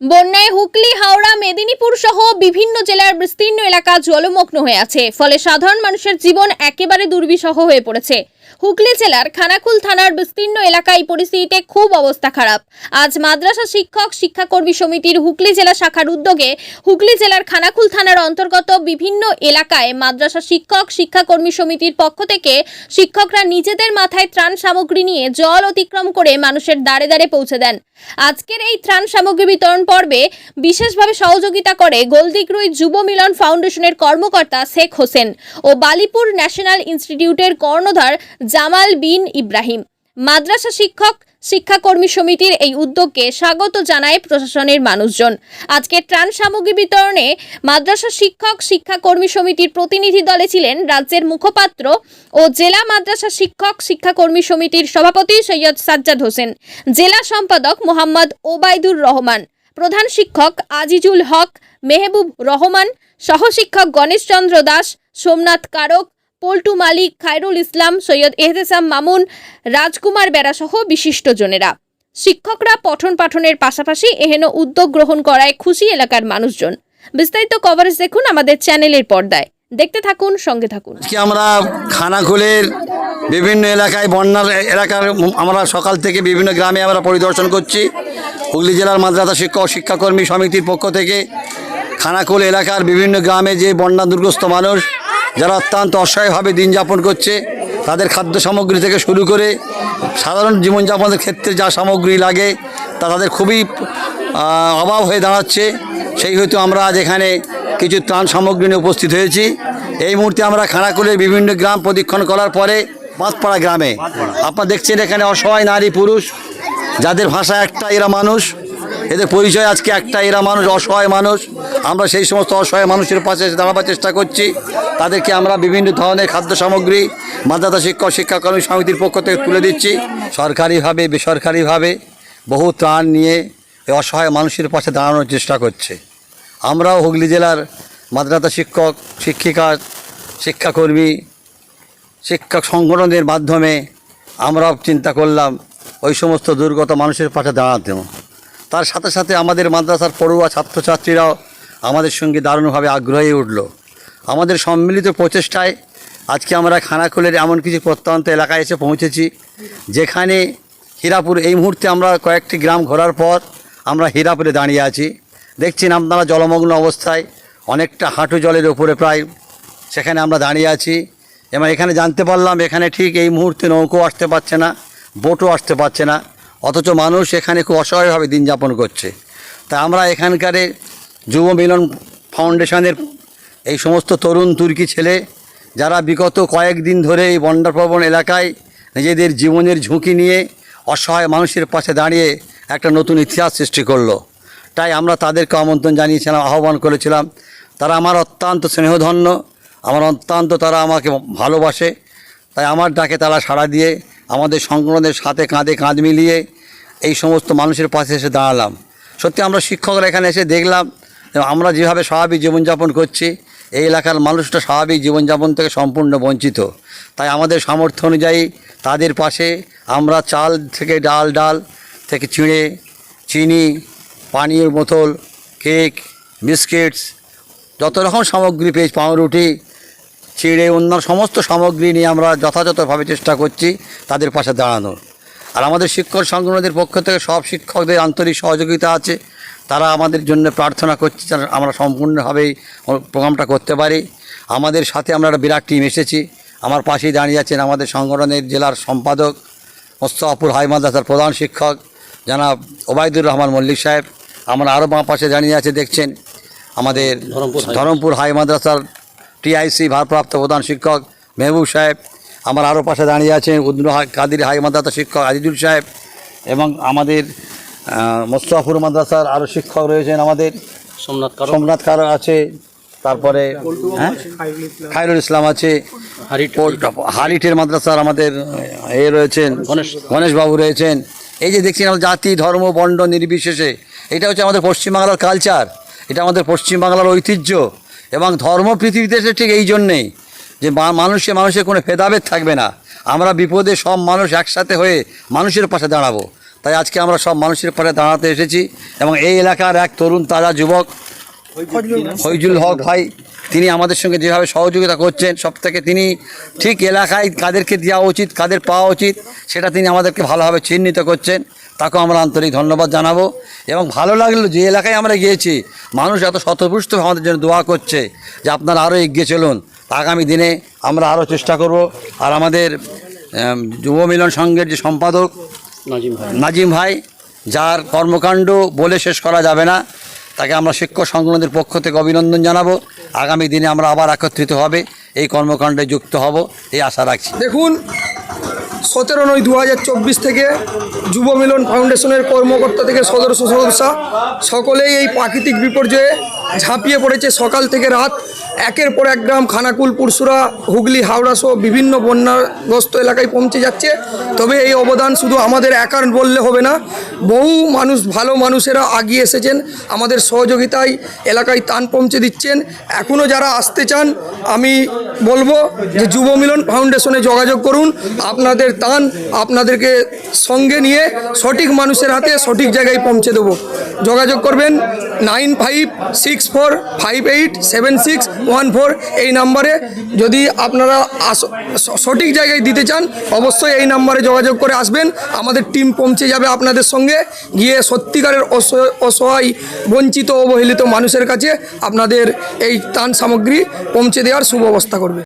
বন্যায় হুগলি, হাওড়া, মেদিনীপুর সহ বিভিন্ন জেলার বিস্তীর্ণ এলাকা জলমগ্ন হয়ে আছে। ফলে সাধারণ মানুষের জীবন একেবারে দুর্বিষহ হয়ে পড়েছে। হুগলি জেলার খানাকুল থানার বিস্তীর্ণ এলাকায় পরিস্থিতিতে খুব অবস্থা খারাপ। আজ মাদ্রাসা শিক্ষক শিক্ষাকর্মী সমিতির হুগলি জেলা শাখার উদ্যোগে হুগলি জেলার খানাকুল থানার অন্তর্গত বিভিন্ন এলাকায় মাদ্রাসা শিক্ষক শিক্ষাকর্মী সমিতির পক্ষ থেকে শিক্ষকরা নিজেদের মাথায় ত্রাণ সামগ্রী নিয়ে জল অতিক্রম করে মানুষের দ্বারে দ্বারে পৌঁছে দেন। আজকের এই ত্রাণ সামগ্রী বিতরণ পর্বে বিশেষভাবে সহযোগিতা করে গোলদিগ্রুই যুব মিলন ফাউন্ডেশনের কর্মকর্তা শেখ হোসেন ও বালিপুর ন্যাশনাল ইনস্টিটিউটের কর্ণধার জামাল বিন ইব্রাহিম। মাদ্রাসা শিক্ষক, শিক্ষাকর্মী সমিতির এই উদ্যোগকে স্বাগত জানায় প্রশাসনের মানুষজন। আজকে ত্রাণ সামগ্রী বিতরণে মাদ্রাসা শিক্ষক, শিক্ষাকর্মী সমিতির প্রতিনিধি দলে ছিলেন রাজ্যের মুখপাত্র ও জেলা মাদ্রাসা শিক্ষক, শিক্ষাকর্মী সমিতির সভাপতি সৈয়দ সাজ্জাদ হোসেন, জেলা সম্পাদক মোহাম্মদ ওবায়দুর রহমান, প্রধান শিক্ষক আজিজুল হক, মেহবুব রহমান, সহশিক্ষক গণেশচন্দ্র দাস, সোমনাথ কারক পল্টু মালিক, খায়রুল ইসলাম, সৈয়দ এহতেসাম মামুন, রাজকুমার বেড়াসহ বিশিষ্টজনেরা। শিক্ষকরা পঠন পাঠনের পাশাপাশি এহেন উদ্যোগ গ্রহণ করায় খুশি এলাকার মানুষজন। বিস্তারিত কভারেজ দেখুন আমাদের চ্যানেলের পর্দায়। দেখতে থাকুন, সঙ্গে থাকুন। আজকে আমরা খানাকুলের বিভিন্ন এলাকায়, বন্যার এলাকার আমরা সকাল থেকে বিভিন্ন গ্রামে আমরা পরিদর্শন করছি। হুগলি জেলার মাদ্রাসা শিক্ষক, শিক্ষাকর্মী সমিতির পক্ষ থেকে খানাকুল এলাকার বিভিন্ন গ্রামে যে বন্যা দুর্গস্ত মানুষ যারা অত্যন্ত অসহায়ভাবে দিন যাপন করছে, তাদের খাদ্য সামগ্রী থেকে শুরু করে সাধারণ জীবনযাপনের ক্ষেত্রে যা সামগ্রী লাগে, তা তাদের খুবই অভাব হয়ে দাঁড়াচ্ছে। সেই হেতু আমরা আজ এখানে কিছু ত্রাণ সামগ্রী নিয়ে উপস্থিত হয়েছি। এই মুহূর্তে আমরা খানাকুলের বিভিন্ন গ্রাম প্রদক্ষিণ করার পরে পাঁচপাড়া গ্রামে আপনারা দেখছেন এখানে অসহায় নারী পুরুষ, যাদের ভাষা একটা, এরা মানুষ। এদের পরিচয় আজকে একটা, এরা মানুষ, অসহায় মানুষ। আমরা সেই সমস্ত অসহায় মানুষের পাশে দাঁড়াবার চেষ্টা করছি। তাদেরকে আমরা বিভিন্ন ধরনের খাদ্য সামগ্রী, মাদ্রাসা শিক্ষক, শিক্ষাকর্মী সমিতির পক্ষ থেকে তুলে দিচ্ছি। সরকারিভাবে, বেসরকারিভাবে বহু ত্রাণ নিয়ে অসহায় মানুষের পাশে দাঁড়ানোর চেষ্টা করছে। আমরাও হুগলি জেলার মাদ্রাসা শিক্ষক, শিক্ষিকা, শিক্ষাকর্মী, শিক্ষক সংগঠনের মাধ্যমে আমরাও চিন্তা করলাম, ওই সমস্ত দুর্গত মানুষের পাশে দাঁড়াতে তার সাথে সাথে আমাদের মাদ্রাসার পড়ুয়া ছাত্রছাত্রীরাও আমাদের সঙ্গে দারুণভাবে আগ্রহী উঠল। আমাদের সম্মিলিত প্রচেষ্টায় আজকে আমরা খানাকুলের এমন কিছু প্রত্যন্ত এলাকায় এসে পৌঁছেছি, যেখানে হীরাপুর, এই মুহূর্তে আমরা কয়েকটি গ্রাম ঘোরার পর আমরা হীরাপুরে দাঁড়িয়ে আছি। দেখছেন আপনারা জলমগ্ন অবস্থায়, অনেকটা হাঁটু জলের ওপরে প্রায় সেখানে আমরা দাঁড়িয়ে আছি। এবং এখানে জানতে পারলাম, এখানে ঠিক এই মুহূর্তে নৌকো আসতে পারছে না, বোটও আসতে পারছে না, অথচ মানুষ এখানে খুব অসহায়ভাবে দিন যাপন করছে। তা আমরা এখানকার যুব মিলন ফাউন্ডেশনের এই সমস্ত তরুণ তুর্কি ছেলে যারা বিগত কয়েকদিন ধরে এই বন্যাপ্রবণ এলাকায় নিজেদের জীবনের ঝুঁকি নিয়ে অসহায় মানুষের পাশে দাঁড়িয়ে একটা নতুন ইতিহাস সৃষ্টি করল। তাই আমরা তাদেরকে আমন্ত্রণ জানিয়েছিলাম, আহ্বান করেছিলাম। তারা আমার অত্যন্ত স্নেহধন্য, আমার অত্যন্ত তারা আমাকে ভালোবাসে। তাই আমার ডাকে তারা সাড়া দিয়ে আমাদের সংগঠনের সাথে কাঁধে কাঁধ মিলিয়ে এই সমস্ত মানুষের পাশে এসে দাঁড়ালাম। সত্যি আমরা শিক্ষকরা এখানে এসে দেখলাম আমরা যেভাবে স্বাভাবিক জীবনযাপন করছি এই এলাকার মানুষটা স্বাভাবিক জীবনযাপন থেকে সম্পূর্ণ বঞ্চিত। তাই আমাদের সামর্থ্য অনুযায়ী তাদের পাশে আমরা চাল থেকে ডাল ডাল থেকে চিঁড়ে, চিনি, পানীয় বোতল, কেক, বিস্কিটস, যত রকম সামগ্রী পেয়েছি, পাউরুটি, চিড়ে অন্য সমস্ত সামগ্রী নিয়ে আমরা যথাযথভাবে চেষ্টা করছি তাদের পাশে দাঁড়ানোর। আর আমাদের শিক্ষক সংগঠনের পক্ষ থেকে সব শিক্ষকদের আন্তরিক সহযোগিতা আছে। তারা আমাদের জন্য প্রার্থনা করছে যেন আমরা সম্পূর্ণভাবেই প্রোগ্রামটা করতে পারি। আমাদের সাথে আমরা একটা বিরাট টিম এসেছি। আমার পাশেই দাঁড়িয়ে আছেন আমাদের সংগঠনের জেলার সম্পাদক মোস্তফাপুর হাই মাদ্রাসার প্রধান শিক্ষক জনাব ওবায়দুর রহমান মল্লিক সাহেব। আমরা আরও বাঁ পাশে দাঁড়িয়ে আছে দেখছেন আমাদের ধরমপুর হাই মাদ্রাসার টিআইসি ভারপ্রাপ্ত প্রধান শিক্ষক মেহবুব সাহেব। আমার আরও পাশে দাঁড়িয়ে আছেন উদ্দিন কাদির হাই মাদ্রাসা শিক্ষক আজিজুল সাহেব এবং আমাদের আহ, মোস্তফাপুর মাদ্রাসার আরও শিক্ষক রয়েছেন আমাদের। সোমনাথ সোমনাথ কারক আছে তারপরে হ্যাঁ? খায়রুল ইসলাম আছে হারিটের মাদ্রাসার আমাদের এ রয়েছেন গণেশ। গণেশবাবু রয়েছেন। এই যে দেখছি আমরা জাতি ধর্ম বর্ণ নির্বিশেষে এটা হচ্ছে আমাদের পশ্চিমবাংলার কালচার এটা আমাদের পশ্চিমবাংলার ঐতিহ্য এবং ধর্ম পৃথিবীতে এসে ঠিক এই জন্যেই যে মানুষে মানুষের কোনো ভেদাভেদ থাকবে না। আমরা বিপদে সব মানুষ একসাথে হয়ে মানুষের পাশে দাঁড়াবো। তাই আজকে আমরা সব মানুষের পরে দাঁড়াতে এসেছি এবং এই এলাকার এক তরুণ তাজা যুবক ফৈজুল হক ভাই তিনি আমাদের সঙ্গে যেভাবে সহযোগিতা করছেন সব থেকে তিনি ঠিক এলাকায় কাদেরকে দেওয়া উচিত কাদের পাওয়া উচিত সেটা তিনি আমাদেরকে ভালোভাবে চিহ্নিত করছেন। তাকেও আমরা আন্তরিক ধন্যবাদ জানাব। এবং ভালো লাগল যে এলাকায় আমরা গিয়েছি মানুষ এত শতপুষ্ট আমাদের জন্য দোয়া করছে যে আপনারা আরও এগিয়ে চলুন। আগামী দিনে আমরা আরও চেষ্টা করব। আর আমাদের আম, যুব মিলন সংঘের যে সম্পাদক নাজিম ভাই। যার কর্মকাণ্ড বলে শেষ করা যাবে না তাকে আমরা শিক্ষক সংগঠনের পক্ষ থেকে অভিনন্দন জানাব। আগামী দিনে আমরা আবার একত্রিত হবে এই কর্মকাণ্ডে যুক্ত হব এই আশা রাখছি। দেখুন সতেরো নয় দু হাজার চব্বিশ থেকে যুব মিলন ফাউন্ডেশনের কর্মকর্তা থেকে সদস্য সদস্য সকলেই এই প্রাকৃতিক বিপর্যয়ে ঝাঁপিয়ে পড়েছে সকাল থেকে রাত। একের পর এক গ্রাম খানাকুল, পুরসুরা, হুগলি, হাওড়া সহ বিভিন্ন বন্যাগ্রস্ত এলাকায় পৌঁছে যাচ্ছে। তবে এই অবদান শুধু আমাদের একার বললে হবে না, বহু মানুষ, ভালো মানুষেরা আগিয়ে এসেছেন। আমাদের সহযোগিতায় এলাকায় তান পৌঁছে দিচ্ছেন। এখনও যারা আসতে চান, আমি বলব যে যুব মিলন ফাউন্ডেশনে যোগাযোগ করুন। আপনাদের তান আপনাদেরকে সঙ্গে নিয়ে সঠিক মানুষের হাতে সঠিক জায়গায় পৌঁছে দেবো। যোগাযোগ করবেন nine five six four five eight seven six one four এই নাম্বারে। যদি আপনারা সঠিক জায়গায় দিতে চান, অবশ্যই এই নাম্বারে যোগাযোগ করে আসবেন। আমাদের টিম পৌঁছে যাবে আপনাদের সঙ্গে। গিয়ে সত্যিকারের অসহায়, বঞ্চিত, অবহেলিত মানুষের কাছে আপনাদের এই ত্রাণ সামগ্রী পৌঁছে দেওয়ার সুব্যবস্থা করবে।